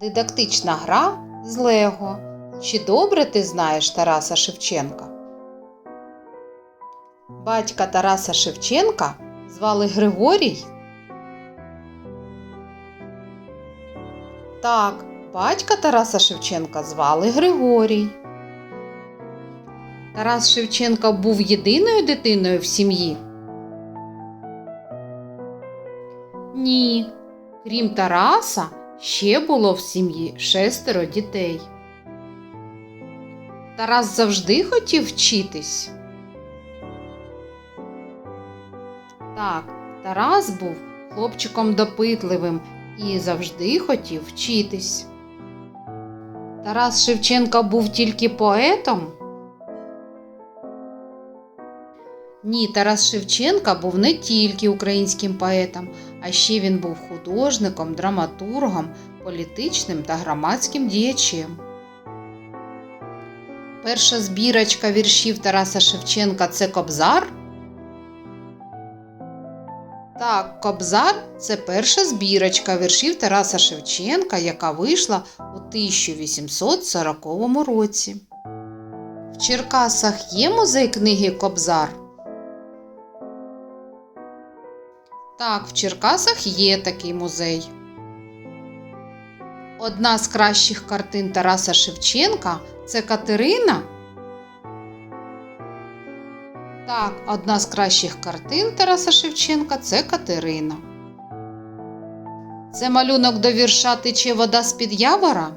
Дидактична гра з Лего. Чи добре ти знаєш Тараса Шевченка? Батька Тараса Шевченка звали Григорій? Так, батька Тараса Шевченка звали Григорій. Тарас Шевченко був єдиною дитиною в сім'ї? Ні. Крім Тараса, ще було в сім'ї шестеро дітей. Тарас завжди хотів вчитись. Так, Тарас був хлопчиком допитливим і завжди хотів вчитись. Тарас Шевченко був тільки поетом. Ні, Тарас Шевченка був не тільки українським поетом, а ще він був художником, драматургом, політичним та громадським діячем. Перша збірочка віршів Тараса Шевченка це Кобзар. Так, Кобзар це перша збірочка віршів Тараса Шевченка, яка вийшла у 1840 році. В Черкасах є музей книги Кобзар. Так, в Черкасах є такий музей. Одна з кращих картин Тараса Шевченка це Катерина. Так, одна з кращих картин Тараса Шевченка це Катерина. Це малюнок до вірша тече вода з-під явора.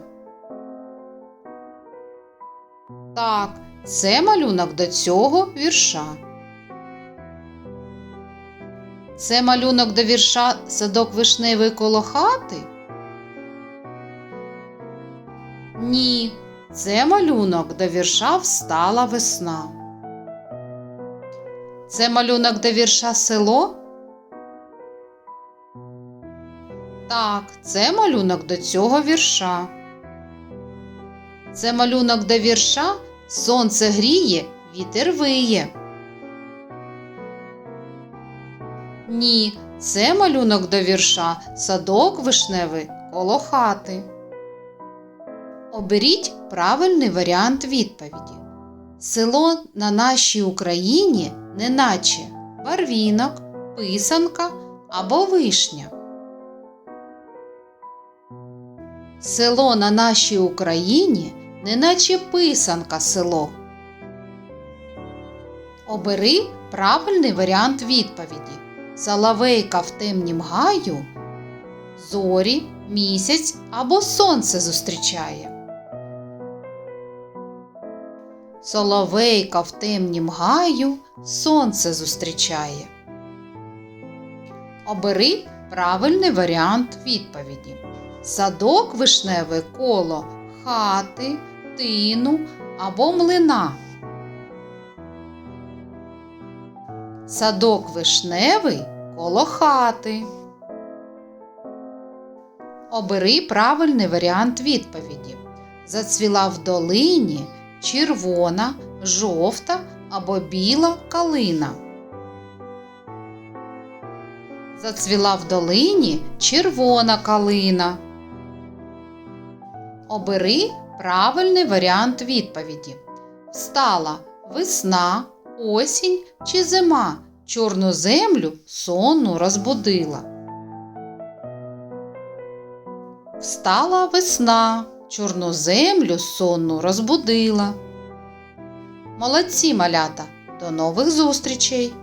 Так, це малюнок до цього вірша. Це малюнок до вірша садок вишневий коло хати? Ні, це малюнок до вірша встала весна. Це малюнок до вірша село? Так, це малюнок до цього вірша. Це малюнок до вірша Сонце гріє, вітер виє. Ні, це малюнок до вірша Садок вишневий коло хати. Оберіть правильний варіант відповіді. Село на нашій Україні неначе барвінок, писанка або вишня. Село на нашій Україні неначе писанка село. Обери правильний варіант відповіді. Соловейка в темнім гаю, зорі, місяць або сонце зустрічає. Соловейка в темнім гаю сонце зустрічає. Обери правильний варіант відповіді. Садок вишневий коло хати, тину або млина. Садок вишневий коло хати. Обери правильний варіант відповіді. Зацвіла в долині червона, жовта або біла калина. Зацвіла в долині червона калина. Обери правильний варіант відповіді. Встала весна, осінь чи зима чорну землю сонну розбудила. Встала весна, чорну землю сонну розбудила. Молодці малята! До нових зустрічей!